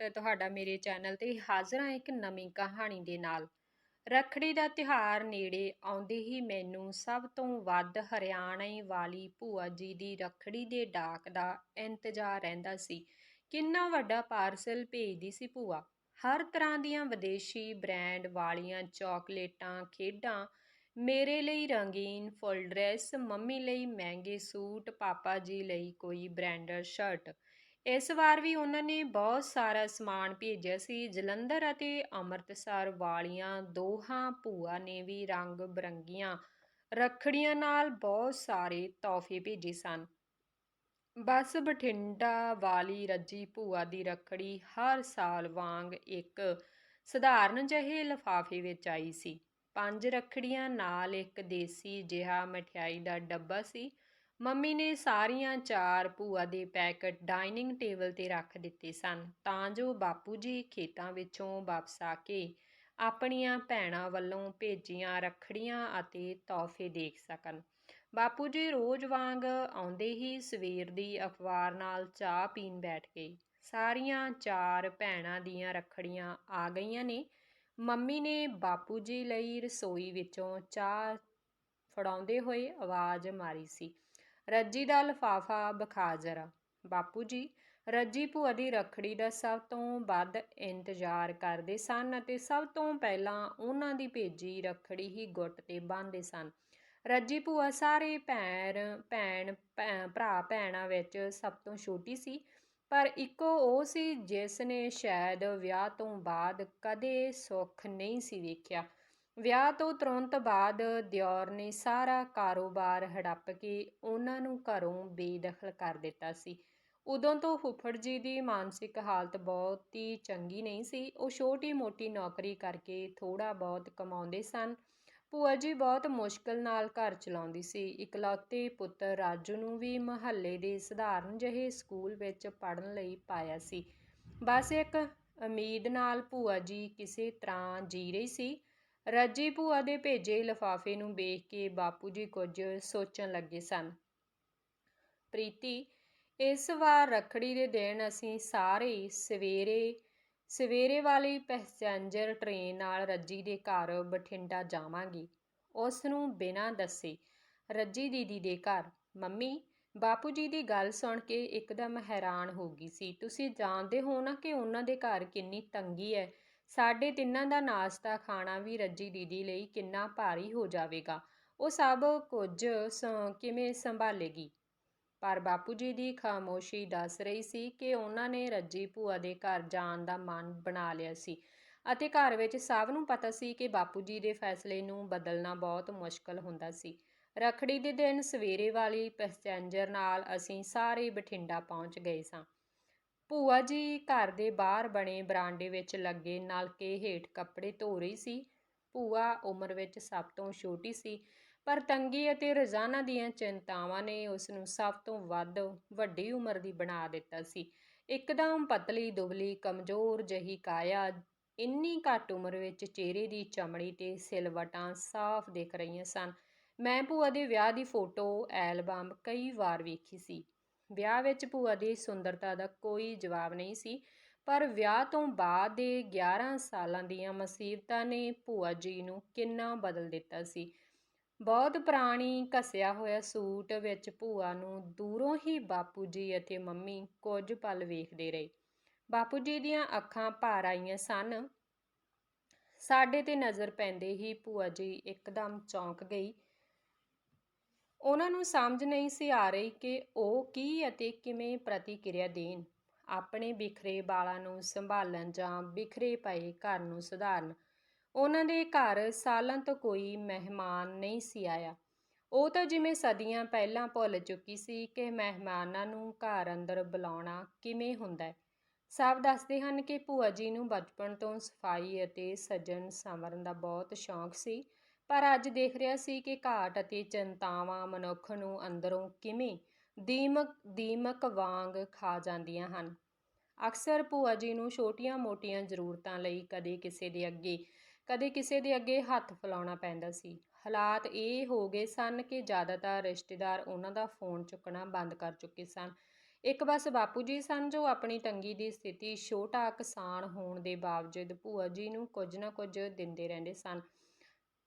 ਸਵਾਗਤ ਤੁਹਾਡਾ ਮੇਰੇ ਚੈਨਲ ਤੇ ਹਾਜ਼ਰ ਹਾਂ ਇੱਕ ਨਵੀਂ ਕਹਾਣੀ ਦੇ ਨਾਲ। ਰੱਖੜੀ ਦਾ ਤਿਉਹਾਰ ਨੇੜੇ ਆਉਂਦੇ ਹੀ ਮੈਨੂੰ ਸਭ ਤੋਂ ਵੱਧ ਹਰਿਆਣੇ ਵਾਲੀ ਭੂਆ ਜੀ ਦੀ ਰੱਖੜੀ ਦੇ ਡਾਕ ਦਾ ਇੰਤਜ਼ਾਰ ਰਹਿੰਦਾ ਸੀ। ਕਿੰਨਾ ਵੱਡਾ ਪਾਰਸਲ ਭੇਜਦੀ ਸੀ ਭੂਆ। ਹਰ ਤਰ੍ਹਾਂ ਦੀਆਂ ਵਿਦੇਸ਼ੀ ਬ੍ਰਾਂਡ ਵਾਲੀਆਂ ਚਾਕਲੇਟਾਂ, ਖੇਡਾਂ, ਮੇਰੇ ਲਈ ਰੰਗੀਨ ਫੁੱਲ ਡਰੈਸ, ਮੰਮੀ ਲਈ ਮਹਿੰਗੇ ਸੂਟ, ਪਾਪਾ ਜੀ ਲਈ ਕੋਈ ਬ੍ਰਾਂਡਡ ਸ਼ਰਟ ਇਸ ਵਾਰ ਵੀ ਉਹਨਾਂ ਨੇ ਬਹੁਤ ਸਾਰਾ ਸਮਾਨ ਭੇਜਿਆ ਸੀ। ਜਲੰਧਰ ਅਤੇ ਅੰਮ੍ਰਿਤਸਰ ਵਾਲੀਆਂ ਦੋਹਾਂ ਭੂਆ ਨੇ ਵੀ ਰੰਗ ਬਰੰਗੀਆਂ ਰੱਖੜੀਆਂ ਨਾਲ ਬਹੁਤ ਸਾਰੇ ਤੋਹਫੇ ਭੇਜੇ ਸਨ। ਬਸ ਬਠਿੰਡਾ ਵਾਲੀ ਰੱਜੀ ਭੂਆ ਦੀ ਰੱਖੜੀ ਹਰ ਸਾਲ ਵਾਂਗ ਇੱਕ ਸਧਾਰਨ ਜਿਹੇ ਲਿਫਾਫੇ ਵਿੱਚ ਆਈ ਸੀ। ਪੰਜ ਰੱਖੜੀਆਂ, ਨਾਲ ਇੱਕ ਦੇਸੀ ਜਿਹਾ ਮਠਿਆਈ ਦਾ ਡੱਬਾ ਸੀ। ਮੰਮੀ ਨੇ ਸਾਰੀਆਂ ਚਾਰ ਭੂਆ ਦੇ ਪੈਕਟ ਡਾਈਨਿੰਗ ਟੇਬਲ ਤੇ ਰੱਖ ਦਿੱਤੇ ਸਨ, ਤਾਂ ਜੋ ਬਾਪੂ ਜੀ ਖੇਤਾਂ ਵਿੱਚੋਂ ਵਾਪਸ ਆ ਕੇ ਆਪਣੀਆਂ ਭੈਣਾਂ ਵੱਲੋਂ ਭੇਜੀਆਂ ਰੱਖੜੀਆਂ ਅਤੇ ਤੋਹਫੇ ਦੇਖ ਸਕਣ। ਬਾਪੂ ਜੀ ਰੋਜ਼ ਵਾਂਗ ਆਉਂਦੇ ਹੀ ਸਵੇਰ ਦੀ ਅਖਬਾਰ ਨਾਲ ਚਾਹ ਪੀਣ ਬੈਠ ਗਏ। ਸਾਰੀਆਂ ਚਾਰ ਭੈਣਾਂ ਦੀਆਂ ਰੱਖੜੀਆਂ ਆ ਗਈਆਂ ਨੇ। ਮੰਮੀ ਨੇ ਬਾਪੂ ਜੀ ਲਈ ਰਸੋਈ ਵਿੱਚੋਂ ਚਾਹ ਫੜਾਉਂਦੇ ਹੋਏ ਆਵਾਜ਼ ਮਾਰੀ ਸੀ। ਰੱਜੀ ਦਾ ਲਫਾਫਾ ਬਖਾ ਜਰਾ। ਬਾਪੂ ਜੀ, ਰੱਜੀ ਭੂਆ ਦੀ ਰੱਖੜੀ ਦਾ ਸਭ ਤੋਂ ਵੱਧ ਇੰਤਜ਼ਾਰ ਕਰਦੇ ਸਨ ਅਤੇ ਸਭ ਤੋਂ ਪਹਿਲਾਂ ਉਹਨਾਂ ਦੀ ਭੇਜੀ ਰੱਖੜੀ ਹੀ ਗੁੱਟ ਤੇ ਬੰਨ੍ਹਦੇ ਸਨ। ਰੱਜੀ ਭੂਆ ਸਾਰੇ ਭੈਣ ਭੈਣ ਭਰਾ ਭੈਣਾਂ ਵਿੱਚ ਸਭ ਤੋਂ ਛੋਟੀ ਸੀ, ਪਰ ਇੱਕੋ ਉਹ ਸੀ ਜਿਸ ਨੇ ਸ਼ਾਇਦ ਵਿਆਹ ਤੋਂ ਬਾਅਦ ਕਦੇ ਸੁੱਖ ਨਹੀਂ ਸੀ ਵੇਖਿਆ। ਵਿਆਹ ਤੋਂ ਤੁਰੰਤ ਬਾਅਦ ਦਿਓਰ ਨੇ ਸਾਰਾ ਕਾਰੋਬਾਰ ਹੜੱਪ ਕੇ ਉਹਨਾਂ ਨੂੰ ਘਰੋਂ ਬੇਦਖਲ ਕਰ ਦਿੱਤਾ ਸੀ। ਉਦੋਂ ਤੋਂ ਫੁੱਫੜ ਜੀ ਦੀ ਮਾਨਸਿਕ ਹਾਲਤ ਬਹੁਤ ਹੀ ਚੰਗੀ ਨਹੀਂ ਸੀ। ਉਹ ਛੋਟੀ-ਮੋਟੀ ਨੌਕਰੀ ਕਰਕੇ ਥੋੜਾ ਬਹੁਤ ਕਮਾਉਂਦੇ ਸਨ। ਭੂਆ ਜੀ ਬਹੁਤ ਮੁਸ਼ਕਲ ਨਾਲ ਘਰ ਚਲਾਉਂਦੀ ਸੀ। ਇਕਲੌਤੇ ਪੁੱਤਰ ਰਾਜੂ ਨੂੰ ਵੀ ਮਹੱਲੇ ਦੇ ਸਧਾਰਨ ਜਿਹੇ ਸਕੂਲ ਵਿੱਚ ਪੜ੍ਹਨ ਲਈ ਪਾਇਆ ਸੀ। ਬਸ ਇੱਕ ਉਮੀਦ ਨਾਲ ਭੂਆ ਜੀ ਕਿਸੇ ਤਰ੍ਹਾਂ ਜੀ ਰਹੀ ਸੀ। ਰੱਜੀ ਭੂਆ ਦੇ ਭੇਜੇ ਲਿਫਾਫੇ ਨੂੰ ਵੇਖ ਕੇ ਬਾਪੂ ਜੀ ਕੁਝ ਸੋਚਣ ਲੱਗੇ ਸਨ। ਪ੍ਰੀਤੀ, ਇਸ ਵਾਰ ਰੱਖੜੀ ਦੇ ਦਿਨ ਅਸੀਂ ਸਾਰੇ ਸਵੇਰੇ ਸਵੇਰੇ ਵਾਲੀ ਪੈਸੇਂਜਰ ਟ੍ਰੇਨ ਨਾਲ ਰੱਜੀ ਦੇ ਘਰ ਬਠਿੰਡਾ ਜਾਵਾਂਗੇ। ਉਸ ਨੂੰ ਬਿਨਾਂ ਦੱਸੇ ਰੱਜੀ ਦੀਦੀ ਦੇ ਘਰ। ਮੰਮੀ, ਬਾਪੂ ਜੀ ਦੀ ਗੱਲ ਸੁਣ ਕੇ ਇੱਕਦਮ ਹੈਰਾਨ ਹੋ ਗਈ ਸੀ। ਤੁਸੀਂ ਜਾਣਦੇ ਹੋ ਨਾ ਕਿ ਉਹਨਾਂ ਦੇ ਘਰ ਕਿੰਨੀ ਤੰਗੀ ਹੈ। ਸਾਡੇ ਤਿੰਨਾਂ ਦਾ ਨਾਸ਼ਤਾ ਖਾਣਾ ਵੀ ਰੱਜੀ ਦੀਦੀ ਲਈ ਕਿੰਨਾ ਭਾਰੀ ਹੋ ਜਾਵੇਗਾ। ਉਹ ਸਭ ਕੁਝ ਕਿਵੇਂ ਸੰਭਾਲੇਗੀ? ਪਰ ਬਾਪੂ ਜੀ ਦੀ ਖਾਮੋਸ਼ੀ ਦੱਸ ਰਹੀ ਸੀ ਕਿ ਉਹਨਾਂ ਨੇ ਰੱਜੀ ਭੂਆ ਦੇ ਘਰ ਜਾਣ ਦਾ ਮਨ ਬਣਾ ਲਿਆ ਸੀ ਅਤੇ ਘਰ ਵਿੱਚ ਸਭ ਨੂੰ ਪਤਾ ਸੀ ਕਿ ਬਾਪੂ ਜੀ ਦੇ ਫੈਸਲੇ ਨੂੰ ਬਦਲਣਾ ਬਹੁਤ ਮੁਸ਼ਕਲ ਹੁੰਦਾ ਸੀ। ਰਖੜੀ ਦੇ ਦਿਨ ਸਵੇਰੇ ਵਾਲੀ ਪੈਸੇਂਜਰ ਨਾਲ ਅਸੀਂ ਸਾਰੇ ਬਠਿੰਡਾ ਪਹੁੰਚ ਗਏ ਸਾਂ। ਭੂਆ ਜੀ ਘਰ ਦੇ ਬਾਹਰ ਬਣੇ ਬਰਾਂਡੇ ਵਿੱਚ ਲੱਗੇ ਨਲਕੇ ਹੇਠ ਕੱਪੜੇ ਧੋ ਰਹੀ ਸੀ। ਭੂਆ ਉਮਰ ਵਿੱਚ ਸਭ ਤੋਂ ਛੋਟੀ ਸੀ, ਪਰ ਤੰਗੀ ਅਤੇ ਰੋਜ਼ਾਨਾ ਦੀਆਂ ਚਿੰਤਾਵਾਂ ਨੇ ਉਸ ਨੂੰ ਸਭ ਤੋਂ ਵੱਧ ਵੱਡੀ ਉਮਰ ਦੀ ਬਣਾ ਦਿੱਤਾ ਸੀ। ਇੱਕਦਮ ਪਤਲੀ, ਦੁਬਲੀ, ਕਮਜ਼ੋਰ ਜਹੀ ਕਾਇਆ ਇੰਨੀ ਘੱਟ ਉਮਰ ਵਿੱਚ ਚਿਹਰੇ ਦੀ ਚਮੜੀ ਤੇ ਸਿਲਵਟਾਂ ਸਾਫ਼ ਦਿਖ ਰਹੀਆਂ ਸਨ। ਮੈਂ ਭੂਆ ਦੇ ਵਿਆਹ ਦੀ ਫੋਟੋ, ਐਲਬਮ ਕਈ ਵਾਰ ਵੇਖੀ ਸੀ। ਵਿਆਹ ਵਿੱਚ ਭੂਆ ਦੀ ਸੁੰਦਰਤਾ ਦਾ ਕੋਈ ਜਵਾਬ ਨਹੀਂ ਸੀ, ਪਰ ਵਿਆਹ ਤੋਂ ਬਾਅਦ ਦੇ 11 ਸਾਲਾਂ ਦੀਆਂ ਮੁਸੀਬਤਾਂ ਨੇ ਭੂਆ ਜੀ ਨੂੰ ਕਿੰਨਾ ਬਦਲ ਦਿੱਤਾ ਸੀ। ਬਹੁਤ ਪੁਰਾਣੀ ਘਸਿਆ ਹੋਇਆ ਸੂਟ ਵਿੱਚ ਭੂਆ ਨੂੰ ਦੂਰੋਂ ਹੀ ਬਾਪੂ ਜੀ ਅਤੇ ਮੰਮੀ ਕੁਝ ਪਲ ਵੇਖਦੇ ਰਹੇ। ਬਾਪੂ ਜੀ ਦੀਆਂ ਅੱਖਾਂ ਭਾਰ ਆਈਆਂ ਸਨ। ਸਾਡੇ ਤੇ ਨਜ਼ਰ ਪੈਂਦੇ ਹੀ ਭੂਆ ਜੀ ਇੱਕਦਮ ਚੌਂਕ ਗਈ। ਉਹਨਾਂ ਨੂੰ ਸਮਝ ਨਹੀਂ ਸੀ ਆ ਰਹੀ ਕਿ ਉਹ ਕੀ ਅਤੇ ਕਿਵੇਂ ਪ੍ਰਤੀਕਿਰਿਆ ਦੇਣ। ਆਪਣੇ ਬਿਖਰੇ ਬਾਲਾਂ ਨੂੰ ਸੰਭਾਲਣ ਜਾਂ ਬਿਖਰੇ ਪਏ ਘਰ ਨੂੰ ਸੁਧਾਰਨ। ਉਹਨਾਂ ਦੇ ਘਰ ਸਾਲਾਂ ਤੋਂ ਕੋਈ ਮਹਿਮਾਨ ਨਹੀਂ ਸੀ ਆਇਆ। ਉਹ ਤਾਂ ਜਿਵੇਂ ਸਦੀਆਂ ਪਹਿਲਾਂ ਭੁੱਲ ਚੁੱਕੀ ਸੀ ਕਿ ਮਹਿਮਾਨਾਂ ਨੂੰ ਘਰ ਅੰਦਰ ਬੁਲਾਉਣਾ ਕਿਵੇਂ ਹੁੰਦਾ ਹੈ। ਸਭ ਦੱਸਦੇ ਹਨ ਕਿ ਭੂਆ ਜੀ ਨੂੰ ਬਚਪਨ ਤੋਂ ਸਫ਼ਾਈ ਅਤੇ ਸੱਜਣ ਸੰਵਰਨ ਦਾ ਬਹੁਤ ਸ਼ੌਂਕ ਸੀ। ਪਰ ਅੱਜ ਦੇਖ ਰਿਹਾ ਸੀ ਕਿ ਘਾਟ ਅਤੇ ਚਿੰਤਾਵਾਂ ਮਨੁੱਖ ਨੂੰ ਅੰਦਰੋਂ ਕਿਵੇਂ ਦੀਮਕ ਦੀਮਕ ਵਾਂਗ ਖਾ ਜਾਂਦੀਆਂ ਹਨ। ਅਕਸਰ ਭੂਆ ਜੀ ਨੂੰ ਛੋਟੀਆਂ-ਮੋਟੀਆਂ ਜ਼ਰੂਰਤਾਂ ਲਈ ਕਦੇ ਕਿਸੇ ਦੇ ਅੱਗੇ, ਕਦੇ ਕਿਸੇ ਦੇ ਅੱਗੇ ਹੱਥ ਫਲਾਉਣਾ ਪੈਂਦਾ ਸੀ। ਹਾਲਾਤ ਇਹ ਹੋ ਗਏ ਸਨ ਕਿ ਜ਼ਿਆਦਾਤਰ ਰਿਸ਼ਤੇਦਾਰ ਉਹਨਾਂ ਦਾ ਫੋਨ ਚੁੱਕਣਾ ਬੰਦ ਕਰ ਚੁੱਕੇ ਸਨ। ਇੱਕ ਬਸ ਬਾਪੂ ਜੀ ਸਨ ਜੋ ਆਪਣੀ ਤੰਗੀ ਦੀ ਸਥਿਤੀ ਛੋਟਾ ਕਿਸਾਨ ਹੋਣ ਦੇ ਬਾਵਜੂਦ ਭੂਆ ਜੀ ਨੂੰ ਕੁਝ ਨਾ ਕੁਝ ਦਿੰਦੇ ਰਹਿੰਦੇ ਸਨ।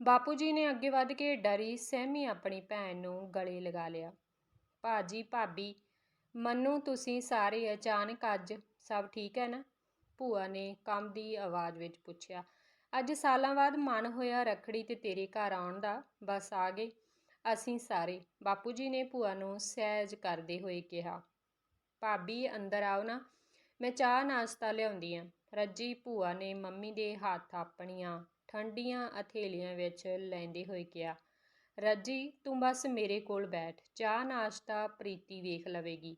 ਬਾਪੂ ਜੀ ਨੇ ਅੱਗੇ ਵੱਧ ਕੇ ਡਰੀ ਸਹਿਮੀ ਆਪਣੀ ਭੈਣ ਨੂੰ ਗਲੇ ਲਗਾ ਲਿਆ। ਭਾਜੀ, ਭਾਬੀ, ਮੰਨੂ ਤੁਸੀਂ ਸਾਰੇ ਅਚਾਨਕ ਅੱਜ ਸਭ ਠੀਕ ਹੈ ਨਾ? ਭੂਆ ਨੇ ਕੰਮ ਦੀ ਆਵਾਜ਼ ਵਿੱਚ ਪੁੱਛਿਆ। ਅੱਜ ਸਾਲਾਂ ਬਾਅਦ ਮਨ ਹੋਇਆ ਰਖੜੀ ਤੇ ਤੇਰੇ ਘਰ ਆਉਣ ਦਾ। ਬਸ ਆ ਗਏ ਅਸੀਂ ਸਾਰੇ। ਬਾਪੂ ਜੀ ਨੇ ਭੂਆ ਨੂੰ ਸਹਿਜ ਕਰਦੇ ਹੋਏ ਕਿਹਾ। ਭਾਬੀ, ਅੰਦਰ ਆਓ ਨਾ, ਮੈਂ ਚਾਹ ਨਾਸ਼ਤਾ ਲਿਆਉਂਦੀ ਆ। ਰੱਜੀ ਭੂਆ ਨੇ ਮੰਮੀ ਦੇ ਹੱਥ ਆਪਣੀਆਂ ਠੰਡੀਆਂ ਹਥੇਲੀਆਂ ਵਿੱਚ ਲੈਂਦੇ ਹੋਏ ਕਿਹਾ, ਰੱਜੀ, ਤੂੰ ਬਸ ਮੇਰੇ ਕੋਲ ਬੈਠ, ਚਾਹ, ਨਾਸ਼ਤਾ, ਪ੍ਰੀਤੀ ਵੇਖ ਲਵੇਗੀ।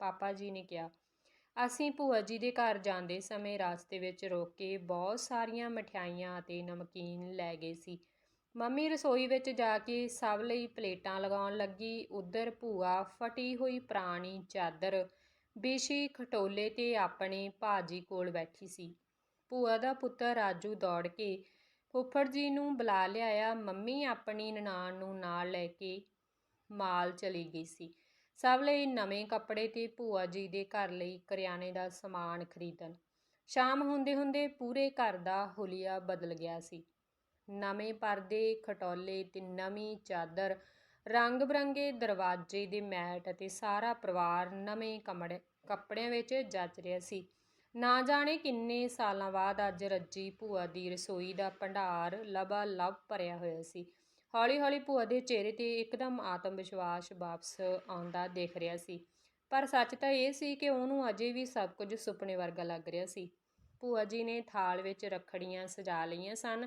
ਪਾਪਾ ਜੀ ਨੇ ਕਿਹਾ, ਅਸੀਂ ਭੂਆ ਜੀ ਦੇ ਘਰ ਜਾਂਦੇ ਸਮੇਂ ਰਸਤੇ ਵਿੱਚ ਰੋਕ ਕੇ ਬਹੁਤ ਸਾਰੀਆਂ ਮਠਿਆਈਆਂ ਅਤੇ ਨਮਕੀਨ ਲੈ ਗਏ ਸੀ। ਮੰਮੀ ਰਸੋਈ ਵਿੱਚ ਜਾ ਕੇ ਸਭ ਲਈ ਪਲੇਟਾਂ ਲਗਾਉਣ ਲੱਗੀ। ਉਧਰ ਭੂਆ ਫਟੀ ਹੋਈ ਪੁਰਾਣੀ ਚਾਦਰ, ਬੇਸ਼ੀ ਖਟੋਲੇ ਤੇ ਆਪਣੇ ਭਾਜੀ ਕੋਲ ਬੈਠੀ ਸੀ। ਭੂਆ ਦਾ ਪੁੱਤਰ ਰਾਜੂ ਦੌੜ ਕੇ ਫੁੱਫੜ ਜੀ ਨੂੰ ਬੁਲਾ ਲਿਆਇਆ, ਮੰਮੀ ਆਪਣੀ ਨਨਾਣ ਨੂੰ ਨਾਲ ਲੈ ਕੇ ਮਾਲ ਚਲੀ ਗਈ ਸੀ। ਸਭ ਲਈ ਨਵੇਂ ਕੱਪੜੇ ਤੇ ਭੂਆ ਜੀ ਦੇ ਘਰ ਲਈ ਕਰਿਆਨੇ ਦਾ ਸਮਾਨ ਖਰੀਦਣ। ਸ਼ਾਮ ਹੁੰਦੇ ਹੁੰਦੇ ਪੂਰੇ ਘਰ ਦਾ ਹੁਲੀਆ ਬਦਲ ਗਿਆ ਸੀ। ਨਵੇਂ ਪਰਦੇ, ਖਟੋਲੇ ਤੇ ਨਵੀਂ ਚਾਦਰ ਰੰਗ ਬਰੰਗੇ ਦਰਵਾਜ਼ੇ ਦੇ ਮੈਟ ਅਤੇ ਸਾਰਾ ਪਰਿਵਾਰ ਨਵੇਂ ਕਮੜੇ, ਕੱਪੜਿਆਂ ਵਿੱਚ ਜੱਚ ਰਿਹਾ ਸੀ। ਨਾ ਜਾਣੇ ਕਿੰਨੇ ਸਾਲਾਂ ਬਾਅਦ ਅੱਜ ਰੱਜੀ ਭੂਆ ਦੀ ਰਸੋਈ ਦਾ ਭੰਡਾਰ ਲਬਾ ਲਬ ਭਰਿਆ ਹੋਇਆ ਸੀ। ਹੌਲੀ ਹੌਲੀ ਭੂਆ ਦੇ ਚਿਹਰੇ ਤੇ ਇੱਕਦਮ ਆਤਮ ਵਿਸ਼ਵਾਸ ਵਾਪਸ ਆਉਂਦਾ ਦੇਖ ਰਿਹਾ ਸੀ। ਪਰ ਸੱਚ ਤਾਂ ਇਹ ਸੀ ਕਿ ਉਹਨੂੰ ਅਜੇ ਵੀ ਸਭ ਕੁਝ ਸੁਪਨੇ ਵਰਗਾ ਲੱਗ ਰਿਹਾ ਸੀ। ਭੂਆ ਜੀ ਨੇ ਥਾਲ ਵਿੱਚ ਰੱਖੜੀਆਂ ਸਜਾ ਲਈਆਂ ਸਨ,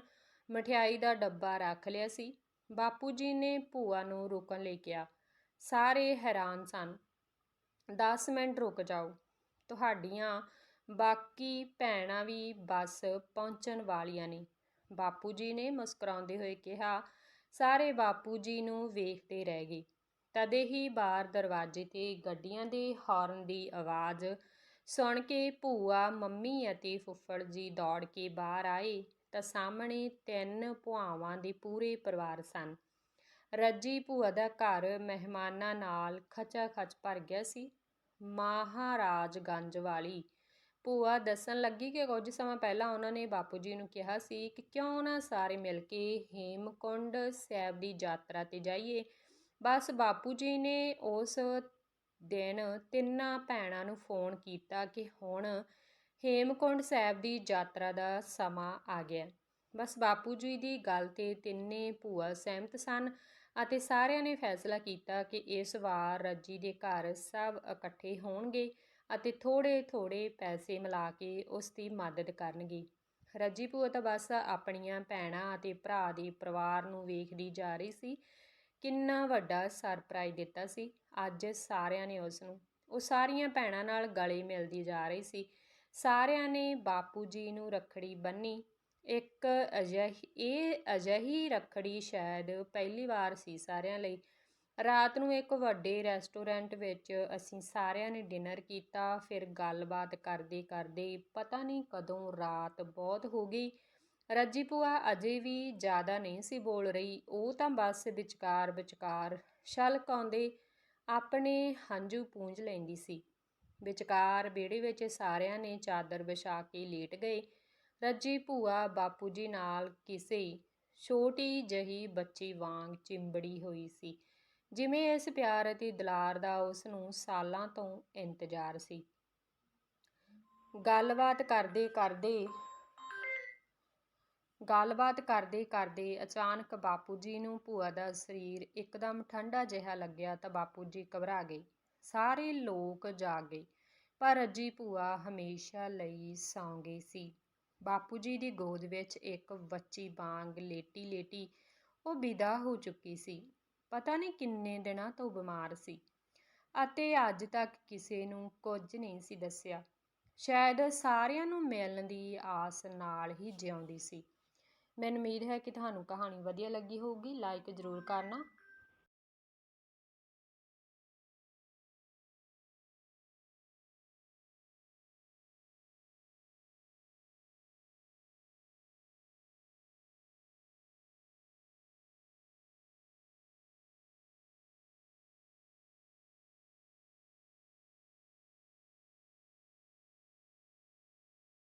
ਮਠਿਆਈ ਦਾ ਡੱਬਾ ਰੱਖ ਲਿਆ ਸੀ। ਬਾਪੂ ਜੀ ਨੇ ਭੂਆ ਨੂੰ ਰੁਕਣ ਲਈ ਕਿਹਾ, ਸਾਰੇ ਹੈਰਾਨ ਸਨ। 10 ਮਿੰਟ ਰੁਕ ਜਾਓ। ਤੁਹਾਡੀਆਂ ਬਾਕੀ ਭੈਣਾਂ ਵੀ ਬੱਸ ਪਹੁੰਚਣ ਵਾਲੀਆਂ ਨੇ। ਬਾਪੂ ਜੀ ਨੇ ਮੁਸਕਰਾਉਂਦੇ ਹੋਏ ਕਿਹਾ, ਸਾਰੇ ਬਾਪੂ ਜੀ ਨੂੰ ਵੇਖਦੇ ਰਹਿ ਗਏ। ਤਦੇ ਹੀ ਬਾਹਰ ਦਰਵਾਜ਼ੇ ਤੇ ਗੱਡੀਆਂ ਦੇ ਹਾਰਨ ਦੀ ਆਵਾਜ਼ ਸੁਣ ਕੇ ਭੂਆ, ਮੰਮੀ ਅਤੇ ਫੁੱਫੜ ਜੀ ਦੌੜ ਕੇ ਬਾਹਰ ਆਏ ਤਾਂ ਸਾਹਮਣੇ ਤਿੰਨ ਭੂਆਵਾਂ ਦੇ ਪੂਰੇ ਪਰਿਵਾਰ ਸਨ। ਰੱਜੀ ਭੂਆ ਦਾ ਘਰ ਮਹਿਮਾਨਾਂ ਨਾਲ ਖਚਾ ਖਚ ਭਰ ਗਿਆ ਸੀ। ਮਹਾਰਾਜਗੰਜ ਵਾਲੀ ਭੂਆ ਦੱਸਣ ਲੱਗੀ ਕਿ ਕੁਝ ਸਮਾਂ ਪਹਿਲਾਂ ਉਹਨਾਂ ਨੇ ਬਾਪੂ ਜੀ ਨੂੰ ਕਿਹਾ ਸੀ ਕਿ ਕਿਉਂ ਨਾ ਸਾਰੇ ਮਿਲ ਕੇ ਹੇਮਕੁੰਡ ਸਾਹਿਬ ਦੀ ਯਾਤਰਾ ਤੇ ਜਾਈਏ। ਬਸ ਬਾਪੂ ਜੀ ਨੇ ਉਸ ਦਿਨ ਤਿੰਨਾਂ ਭੈਣਾਂ ਨੂੰ ਫੋਨ ਕੀਤਾ ਕਿ ਹੁਣ ਹੇਮਕੁੰਡ ਸਾਹਿਬ ਦੀ ਯਾਤਰਾ ਦਾ ਸਮਾਂ ਆ ਗਿਆ। ਬਸ ਬਾਪੂ ਜੀ ਦੀ ਗੱਲ ਤੇ ਤਿੰਨੇ ਭੂਆ ਸਹਿਮਤ ਸਨ ਅਤੇ ਸਾਰਿਆਂ ਨੇ ਫੈਸਲਾ ਕੀਤਾ ਕਿ ਇਸ ਵਾਰ ਰੱਜੀ ਦੇ ਘਰ ਸਭ ਇਕੱਠੇ ਹੋਣਗੇ। ਅਤੇ ਥੋੜੇ ਥੋੜੇ ਪੈਸੇ ਮਿਲਾ ਕੇ ਉਸ ਦੀ ਮਦਦ ਕਰਨਗੇ। ਰੱਜੀ ਭੂਆ ਤਾਂ ਬਸ ਆਪਣੀਆਂ ਭੈਣਾਂ ਅਤੇ ਭਰਾ ਦੇ ਪਰਿਵਾਰ ਨੂੰ ਵੇਖਦੀ ਜਾ ਰਹੀ ਸੀ। ਕਿੰਨਾ ਵੱਡਾ ਸਰਪ੍ਰਾਈਜ਼ ਦਿੱਤਾ ਸੀ। ਅੱਜ ਸਾਰਿਆਂ ਨੇ ਉਸ ਨੂੰ। ਉਹ ਸਾਰੀਆਂ ਭੈਣਾਂ ਨਾਲ ਗਲੇ ਮਿਲਦੀ ਜਾ ਰਹੀ ਸੀ। ਸਾਰਿਆਂ ਨੇ ਬਾਪੂ ਜੀ ਨੂੰ ਰੱਖੜੀ ਬੰਨੀ। ਇੱਕ ਅਜਿਹੀ, ਇਹ ਅਜਿਹੀ ਰੱਖੜੀ ਸ਼ਾਇਦ ਪਹਿਲੀ ਵਾਰ ਸੀ ਸਾਰਿਆਂ ਲਈ। ਰਾਤ ਨੂੰ ਇੱਕ ਵੱਡੇ ਰੈਸਟੋਰੈਂਟ ਵਿੱਚ ਅਸੀਂ ਸਾਰਿਆਂ ਨੇ ਡਿਨਰ ਕੀਤਾ, ਫਿਰ ਗੱਲਬਾਤ ਕਰਦੇ ਕਰਦੇ ਪਤਾ ਨਹੀਂ ਕਦੋਂ ਰਾਤ ਬਹੁਤ ਹੋ ਗਈ। ਰੱਜੀ ਭੂਆ ਅਜੇ ਵੀ ਜ਼ਿਆਦਾ ਨਹੀਂ ਸੀ ਬੋਲ ਰਹੀ, ਉਹ ਤਾਂ ਬਸ ਵਿਚਕਾਰ ਵਿਚਕਾਰ ਛਲਕ ਆਉਂਦੇ ਆਪਣੇ ਹੰਝੂ ਪੂੰਝ ਲੈਂਦੀ ਸੀ। ਵਿਚਕਾਰ ਵਿਹੜੇ ਵਿੱਚ ਸਾਰਿਆਂ ਨੇ ਚਾਦਰ ਵਿਛਾ ਕੇ ਲੇਟ ਗਏ। ਰੱਜੀ ਭੂਆ ਬਾਪੂ ਜੀ ਨਾਲ ਕਿਸੇ ਛੋਟੀ ਜਹੀ ਬੱਚੀ ਵਾਂਗ ਚਿੰਬੜੀ ਹੋਈ ਸੀ। ਜਿਵੇਂ ਇਸ ਪਿਆਰ ਅਤੇ ਦਲਾਰ ਦਾ ਉਸ ਨੂੰ ਸਾਲਾਂ ਤੋਂ ਇੰਤਜ਼ਾਰ ਸੀ। ਗੱਲਬਾਤ ਕਰਦੇ ਕਰਦੇ, ਗੱਲਬਾਤ ਕਰਦੇ ਕਰਦੇ ਅਚਾਨਕ ਬਾਪੂ ਜੀ ਨੂੰ ਭੂਆ ਦਾ ਸਰੀਰ ਇੱਕਦਮ ਠੰਡਾ ਜਿਹਾ ਲੱਗਿਆ ਤਾਂ ਬਾਪੂ ਜੀ ਘਬਰਾ ਗਏ ਸਾਰੇ ਲੋਕ ਜਾਗ ਗਏ, ਪਰ ਰੱਜੀ ਭੂਆ ਹਮੇਸ਼ਾ ਲਈ ਸੌਂ ਗਈ ਸੀ। ਬਾਪੂ ਜੀ ਦੀ ਗੋਦ ਵਿੱਚ ਇੱਕ ਬੱਚੀ ਵਾਂਗ ਲੇਟੀ ਲੇਟੀ ਉਹ ਵਿਦਾ ਹੋ ਚੁੱਕੀ ਸੀ। ਪਤਾ ਨਹੀਂ ਕਿੰਨੇ ਦਿਨਾਂ ਤੋਂ ਬਿਮਾਰ ਸੀ ਅਤੇ ਅੱਜ ਤੱਕ ਕਿਸੇ ਨੂੰ ਕੁਝ ਨਹੀਂ ਸੀ ਦੱਸਿਆ। ਸ਼ਾਇਦ ਸਾਰਿਆਂ ਨੂੰ ਮਿਲਣ ਦੀ ਆਸ ਨਾਲ ਹੀ ਜਿਉਂਦੀ ਸੀ। ਮੈਨੂੰ ਉਮੀਦ ਹੈ ਕਿ ਤੁਹਾਨੂੰ ਕਹਾਣੀ ਵਧੀਆ ਲੱਗੀ ਹੋਊਗੀ। ਲਾਈਕ ਜ਼ਰੂਰ ਕਰਨਾ।